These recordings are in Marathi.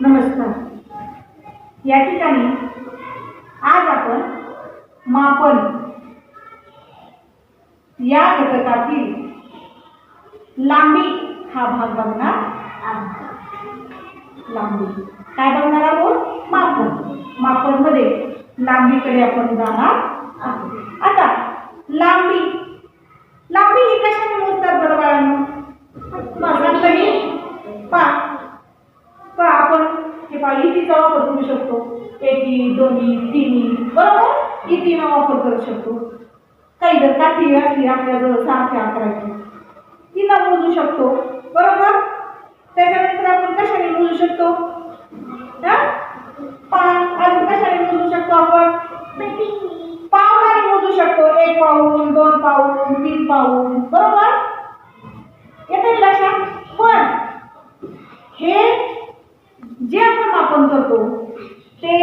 नमस्कार. या ठिकाणी आज आपण मापन या घटकातील लांबी हा भाग बघणार आहोत. लांबी. काय बघणार आहोत? मापन. मापनमध्ये लांबीकडे आपण जाणार आहोत. आता लांबी. लांबी ही कशाने मोजतात बरं येईल पा आपण. हे इतीचा वापर करू शकतो. एकी दोन्ही तिन्ही. बरोबर? इतीनं वापर करू शकतो. काही जर काठी असली आपल्याजवळ सारख्या आकाराची तिनं मोजू शकतो. बरोबर? त्याच्यानंतर आपण कशाने मोजू शकतो? हा? पान अजून कशाने मोजू शकतो आपण? पाऊलाने मोजू शकतो. एक पाऊल दोन पाऊल तीन पाऊल. बरोबर? येते लक्षात? पण हे जे आपण मापन करतो ते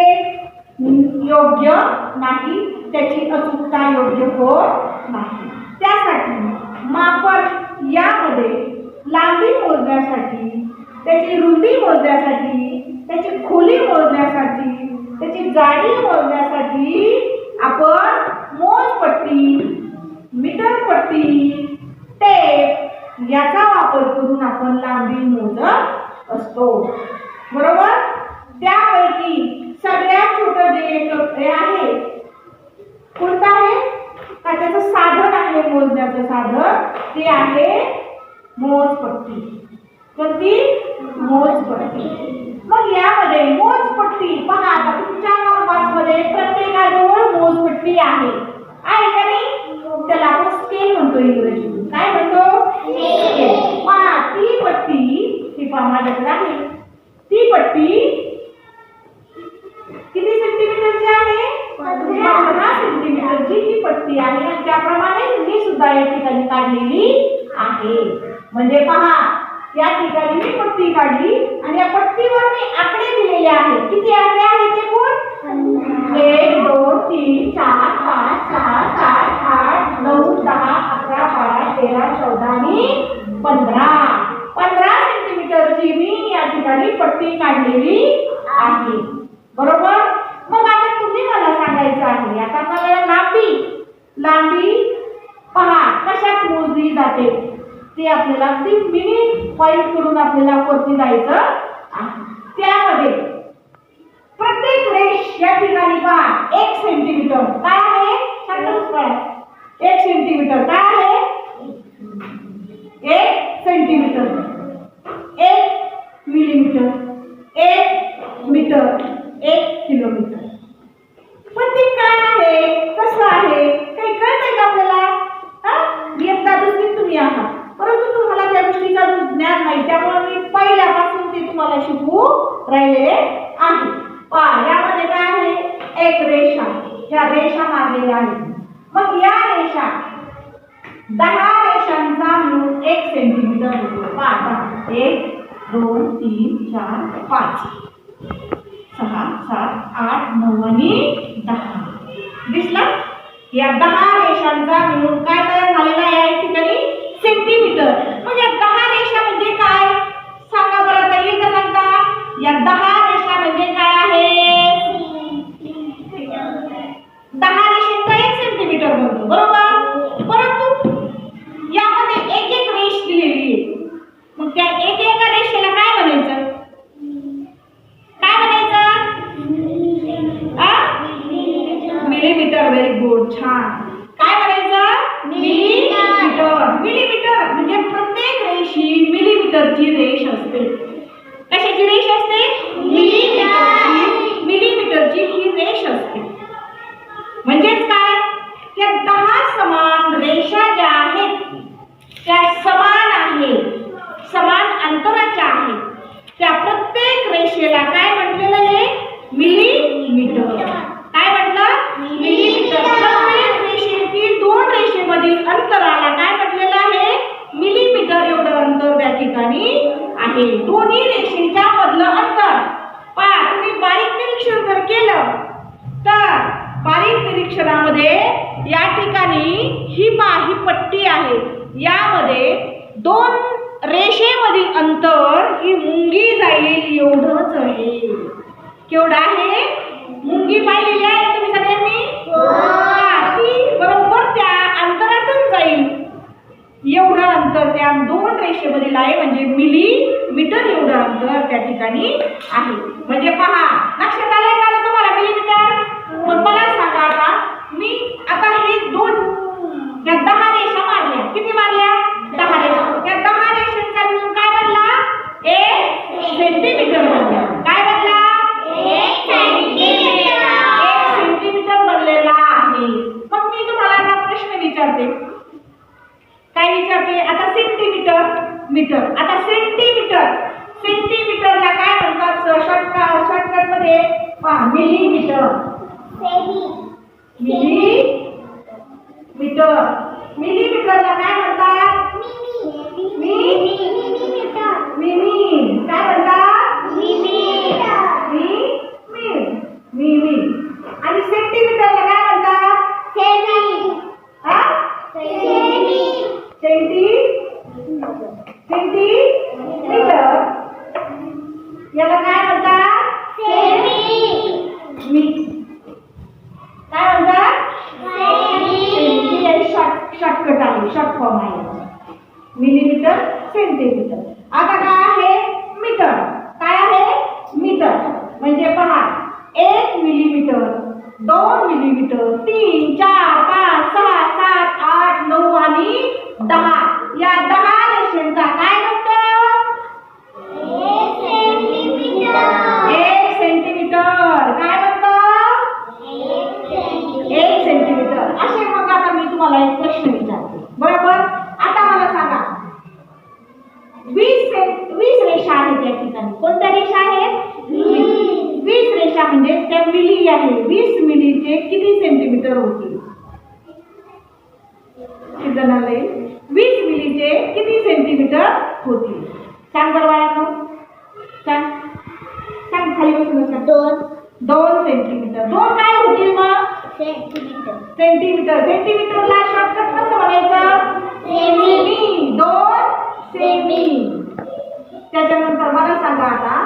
योग्य नाही त्याची अचूकता योग्य होत नाही. त्यासाठी मापन यामध्ये लांबी मोजण्यासाठी त्याची रुंदी मोजण्यासाठी त्याची खोली मोजण्यासाठी त्याची जाडी मोजण्यासाठी आपण मोजपट्टी मीटरपट्टी टेप याचा वापर करून आपण लांबी मोजत असतो बरोबर त्यापैकी सगळ्यात छोटं जे एक हे आहे कोणतं आहे का त्याचं साधन आहे मोजण्याचं साधन ते आहे मोजपट्टी कोणती मोजपट्टी मग यामध्ये मोजपट्टी पहा आता तुमच्या मध्ये प्रत्येकाजवळ मोजपट्टी आहे. आहे का नाही? त्याला आपण स्केल म्हणतो इंग्रजीतून काय म्हणतो? स्केल. पहा ती पट्टी ही पहा माझ्याकडे आहे. ती पट्टी ठिकाणी काढलेली आहे. बरोबर? मग आता तुम्ही मला सांगायचं आहे आता मला लांबी लांबी पहा कशात मोजली जाते? ते आपल्याला ती मिनिट पॉईंट करून आपल्याला वरती जायचं आहे. त्यामध्ये प्रत्येक रेष या ठिकाणी पहा एक सेंटीमीटर काय आहे? एक सेंटीमीटर काय आहे एक सेंटीमीटर एक मिलीमीटर एक मीटर एक किलोमीटर पण ते काय आहे कसं आहे काही कळतंय का आपल्याला हा इयत्ता दुसरी तुम्ही आहात परंतु तुम्हाला त्या गोष्टीचं अजून ज्ञान नाही त्यामुळे मी पहिल्यापासून ते तुम्हाला शिकवू राहिलेले आहे पहा यामध्ये काय आहे एक रेषा ह्या रेषा मारलेल्या आहेत मग या रेषा दहा रेषांचा मिळून एक सेंटीमीटर होतो पहा आता एक दोन तीन चार पाच. सहा सात आठ नऊ आणि दहा. दिसला? या दहा रेषांचा मिळून काय तयार झालेला आहे या ठिकाणी? सेंटीमीटर मग या दहा रेषा म्हणजे काय? सांगा बरं आता येईल का सांगता. या दहा मिलीमीटर छान. काय म्हणायचं? मिलीमीटर. मिलीमीटर म्हणजे प्रत्येक रेषी मिलीमीटरची रेष असते. कशाची रेष असते? मिलीमीटरची. मिलीमीटरची ही रेष असते. म्हणजेच काय? त्या दहा समान रेषा ज्या आहेत त्या समान आहेत. समान अंतराच्या आहेत. त्या प्रत्येक रेषेला काय म्हटलेलं आहे? मिलीमीटर. मधील अंतराला काय म्हटलेलं आहे? मिलीमीटर एवढं अंतर त्या ठिकाणी आहे. दोन्ही रेषेच्या मधलं अंतर. पहा तुम्ही बारीक निरीक्षण जर केलं तर बारीक निरीक्षणामध्ये या ठिकाणी ही पा ही पट्टी आहे. यामध्ये दोन रेषेमधील अंतर ही मुंगी जाईल एवढंच आहे. केवढं आहे? मुंगी पाहिलेली आहे तुम्ही सगळ्यांनी? जाईल एवढं अंतर त्या दोन रेषेमधील आहे म्हणजे मिली मीटर एवढं अंतर त्या ठिकाणी आहे. म्हणजे पहा लक्षात मिलीमीटरला काय म्हणतात मिमी मिमी काय म्हणतात मीटर होती। वीस मिलीचे किती सेंटीमीटर होतील सांग बरं सांग. सांग खाली बसून दोन. दोन सेंटीमीटर दोन काय होतील मग? सेंटीमीटर सेंटीमीटर सेंटीमीटरला शॉर्टकट कसं म्हणायचं? सेमी दोन सेमी त्याच्यानंतर मला सांगा आता.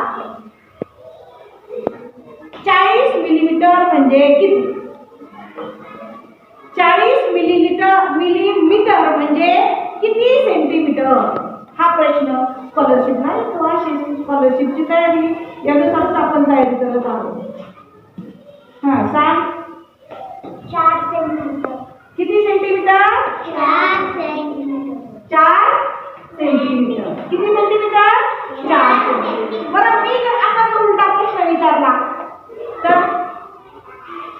चाळीस मिलीमीटर म्हणजे किती? चाळीस मिलीमीटर मिलीमीटर म्हणजे सेंटीमीटर हा प्रश्न स्कॉलरशिपला येतो. हा स्कॉलरशिपची तयारी. यानुसारच आपण तयारी करत आहोत. हाँ सांग. चार सेंटीमीटर चार सेंटीमीटर सेंटीमीटर चार सेंटीमीटर बरं मी असा उलटा प्रश्न विचार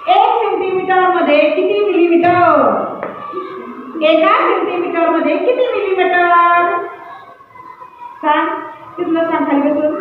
एक सेंटीमीटरमध्ये किती मिलीमीटर? एका सेंटीमीटरमध्ये किती मिलीमीटर? सांग तिथलं सांग खाली बसून?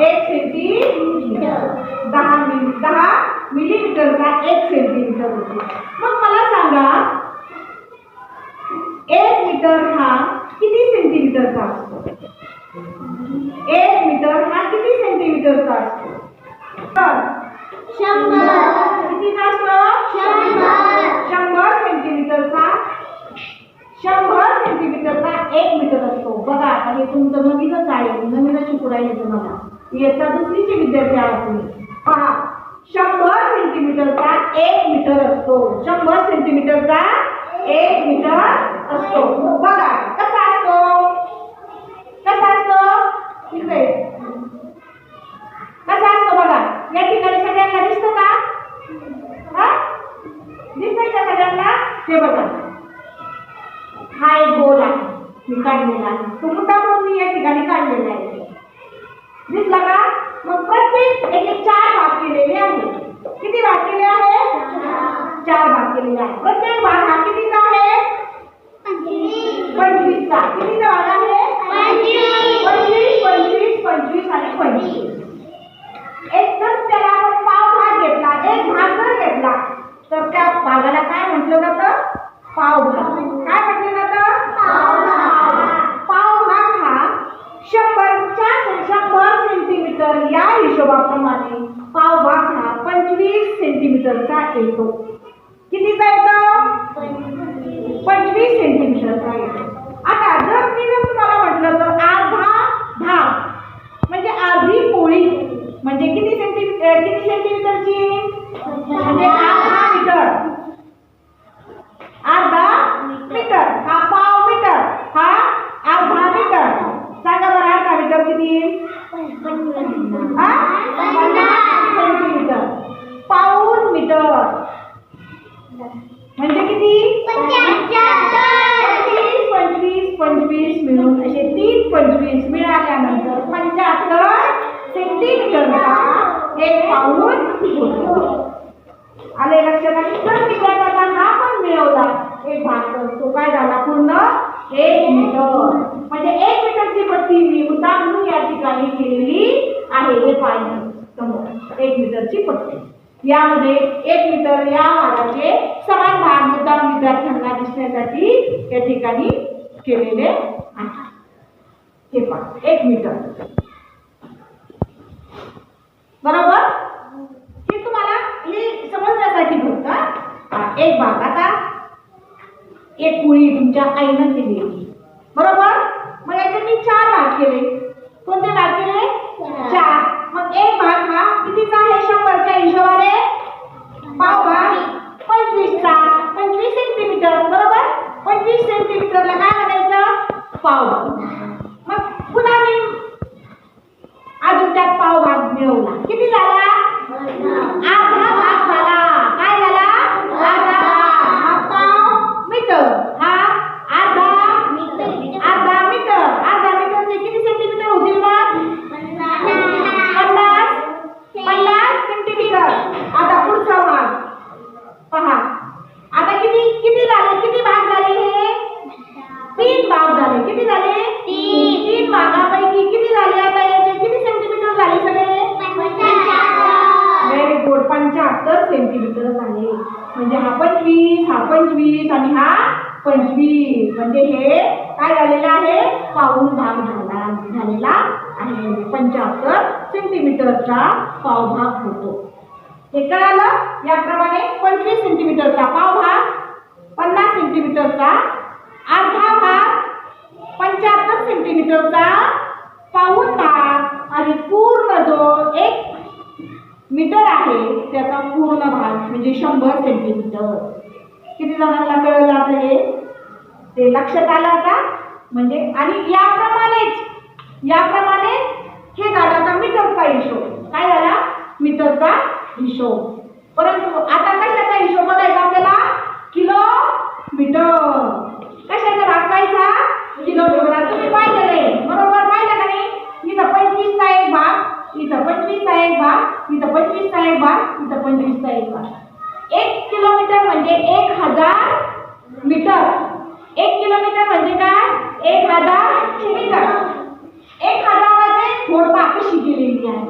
एक सेंटीमीटर दहा मिली दहा मिलीमीटरचा एक सेंटीमीटर होतो. मग मला सांगा एक मीटर हा किती सेंटीमीटरचा असतो? एक मीटर हा किती सेंटीमीटरचा असतो? तर शंभर. कितीचा असतो? शंभर. शंभर सेंटीमीटरचा शंभर सेंटीमीटरचा एक मीटर असतो. बघा आता हे तुमचं नवीनच आहे. नवीनच शिकू येतो तुम्हाला इयत्ता दुसरीचे विद्यार्थी आहात तुम्ही. पहा शंभर सेंटीमीटरचा एक मीटर असतो. शंभर सेंटीमीटरचा एक मीटर असतो. बघा कसा असतो? कसा असतो? इकडे. कसा असतो बघा? या ठिकाणी सगळ्यांना दिसतं का? हा? दिसतंय का सगळ्यांना? हे बघा. हा एक गोल आहे. मी काढलेला तो मुद्दा म्हणून मी या ठिकाणी काढलेला आहे. दिसला का? मग प्रत्येक एक एक चार भाग केलेले आहे. किती भाग केले आहे? चार भाग केलेले आहे. प्रत्येक भाग हा कितीचा आहे? पंचवीसचा. कितीचा भाग आहे पंचवीस पंचवीस पंचवीस आणि पंचवीस एक जर त्याला आपण पाव भाग घेतला एक भाग जर घेतला तर त्या भागाला काय म्हटलं जातं पाव भाग काय म्हटलं जातं पाव भाग हा शंभरच्या शंभर सेंटीमीटर या हिशोबाप्रमाणे पाव भाग हा पंचवीस सेंटीमीटरचा येतो कितीचा येतो पंचवीस सेंटीमीटरचा येतो आता जर मी जर तुम्हाला म्हटलं तर अर्धा भाग म्हणजे अर्धी पोळी म्हणजे किती सेंटीमीटर किती सेंटीमीटरची म्हणजे अर्धा मीटर. अर्धा मीटर. हा पाव मीटर. हा अर्धा मीटर. सांगा बरं अर्धा मीटर किती? हा? पन्नास सेंटीमीटर. पाऊन मीटर. म्हणजे किती? पंचवीस पंचवीस पंचवीस मिळून असे तीन पंचवीस मिळाल्यानंतर पंच्याहत्तर सेंटीमीटरचा एक पाऊल होतो. आले लक्षात आले तर विद्यार्थ्यांना हा पण मिळवला. एक भाग तो काय झाला? पूर्ण एक मीटर म्हणजे एक मीटरची पट्टी मी म्हणून या ठिकाणी केलेली आहे हे पाहिजे समोर एक मीटरची पट्टी. यामध्ये एक मीटर या भागाचे समान भाग मुद्दाम विद्यार्थ्यांना दिसण्यासाठी या ठिकाणी केलेले आहे. हे पहा एक मीटर. बरोबर? हे तुम्हाला हे समजण्यासाठी फक्त एक भाग आता एक पोळी तुमच्या आईनं दिली बरोबर? मग याचे मी चार भाग केले कोणते भाग केले चार. चार मग एक भाग हा कितीचा आहे शंभरच्या हिशोबाने पाव भाग पंचवीसचा पंचवीस सेंटीमीटर बरोबर पंचवीस सेंटीमीटरला काय म्हणायचं पाव भाग मग पुन्हा मी अजून त्यात पाव भाग मिळवला किती झाला अर्धा भाग झाला काय झाला अर्धा भाग हा पाव मीटर हा अर्धा अर्धा मीटर अर्धा मीटरचे किती सेंटीमीटर होतील मग पन्नास पन्नास सेंटीमीटर आता पुढचा भाग पहा आता किती किती झाले किती भाग झाले हे तीन भाग झाले किती झाले तीन. तीन भागापैकी किती झाले आता याचे किती सेंटीमीटर झाले सगळे व्हेरी गुड पंच्याहत्तर सेंटीमीटर झाले म्हणजे हा पंचवीस हा पंचवीस आणि हा पंचवीस म्हणजे हे काय झालेलं आहे पाऊण भाग झाला झालेला आहे म्हणजे पंच्याहत्तर सेंटीमीटरचा पावभाग होतो. हे कळालं? याप्रमाणे पंचवीस सेंटीमीटरचा पावभाग पन्नास सेंटीमीटरचा अर्धा भाग पंच्याहत्तर सेंटीमीटरचा पाऊण भाग आणि पूर्ण जो एक मीटर आहे त्याचा पूर्ण भाग म्हणजे शंभर सेंटीमीटर किती जणांना कळलं आपलं हे ते लक्षात आलं आता म्हणजे आणि याप्रमाणेच याप्रमाणे हे झालं. मीटरचा हिशोब. काय झाला? मीटरचा हिशोब. परंतु आता कशाचा हिशोब बघायचा आपल्याला? किलो मीटर कशाचा भाग किलोमीटर. तुम्ही पाहिलेलं आहे. बरोबर पाहिलं का नाही? इथं पंचवीसचा एक भाग इथं पंचवीसचा एक भाग इथं पंचवीसचा एक भाग इथं पंचवीसचा एक भाग. एक किलोमीटर म्हणजे एक हजार मीटर. एक किलोमीटर म्हणजे काय? एक हजार मीटर. एक हजाराचे थोडपा कशी गेलेली आहे.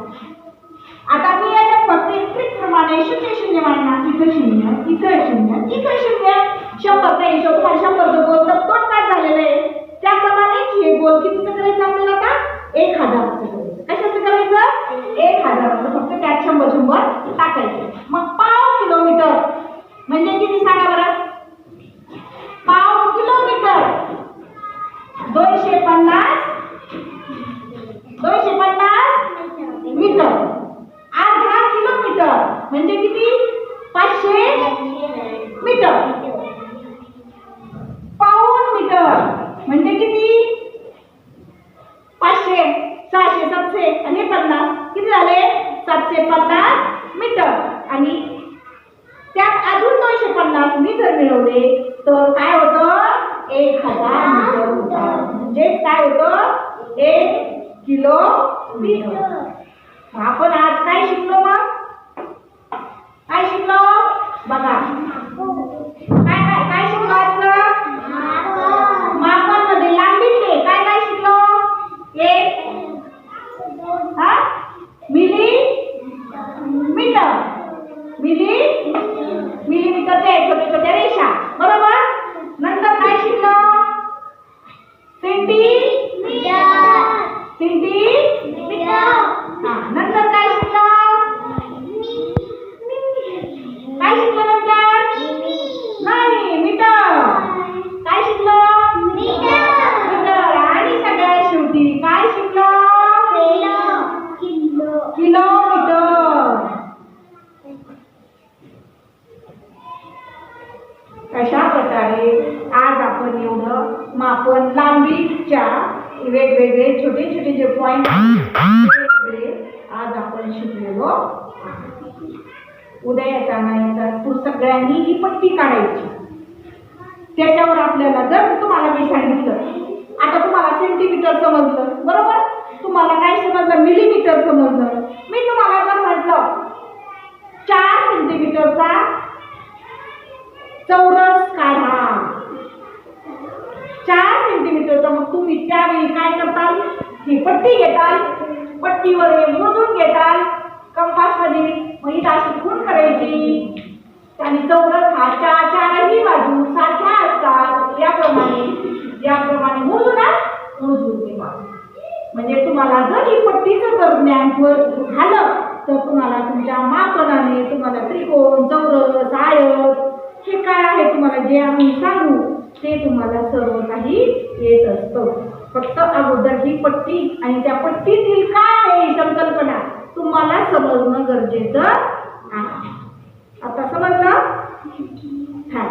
आता मी याच्या फक्त एक प्रमाणे शून्य शून्य मांडणार. इथं शून्य इथं शून्य इथं शून्य. शंभरचा हिशोब तुम्हाला शंभरचं गोल तर तोच काय झालेलं आहे. त्याप्रमाणेच हे गोल कितीचं करायचं आपल्याला आता? एक हजाराचं कशाचं करायचं? एक हजाराचं फक्त त्यात शंभर शंभर टाकायचं. मग पाव किलोमीटर. म्हणजे किती सांगा बरं पाव किलोमीटर दोनशे पन्नास दोनशे पन्नास मीटर अर्धा किलोमीटर म्हणजे किती पाचशे मीटर पाऊन मीटर म्हणजे किती पाचशे सहाशे सातशे आणि पन्नास किती झाले सातशे पन्नास मीटर आणि त्यात अजून दोनशे पन्नास मीटर मिळवले तर काय होतं एक हजार मीटर होतं म्हणजे एक किलो आपण आज काय शिकलो मग? काय शिकलो? बघा काय काय काय शिकलो आजचं मापांमध्ये लांबीतले काय काय शिकलो एक हा मिली मीटर मिली मिलीमीटरच्या छोट्या छोट्या रेषा बरोबर नंतर काय शिकलो सेंटी सेंटी हा नंतर काय शिकलो काय शिकलो नंतर नाही मीटर काय शिकलो मीटर आणि सगळ्यात शेवटी काय शिकलो किलोमीटर अशा प्रकारे आज आपण एवढं मापन लांबीच्या वेगवेगळे छोटे छोटे जे पॉईंट वेगवेगळे आज आपण शिकलेलो आहे. उद्या येताना येतात तू सगळ्यांनी ही पट्टी काढायची. त्याच्यावर आपल्याला जर तुम्हाला मी सांगितलं आता तुम्हाला सेंटीमीटर समजलं बरोबर? तुम्हाला काय समजलं मिलीमीटर समजलं. मी तुम्हाला जर म्हटलं चार सेंटीमीटरचा चौरस काढा. चार सेंटीमीटरचा मग तुम्ही त्यावेळी काय करताल? ही पट्टी घेताल. पट्टीवर हे मोजून घेताल. कंपासमध्ये मग इथं अशी खूण करायची. आणि चौरस हा चार चारही बाजू सारख्या असतात. याप्रमाणे याप्रमाणे मोजू ना मोजून घेवा म्हणजे तुम्हाला जर ही पट्टीचं जर ज्ञान झालं तर तुम्हाला तुमच्या मापनाने तुम्हाला त्रिकोण चौरस आयत हे काय आहे तुम्हाला जे आम्ही सांगू ते तुम्हाला सर्व काही येत असतं. फक्त अगोदर ही पट्टी आणि त्या पट्टीतील काय आहे संकल्पना तुम्हाला समजणं गरजेचं आहे. आता समजलं? हा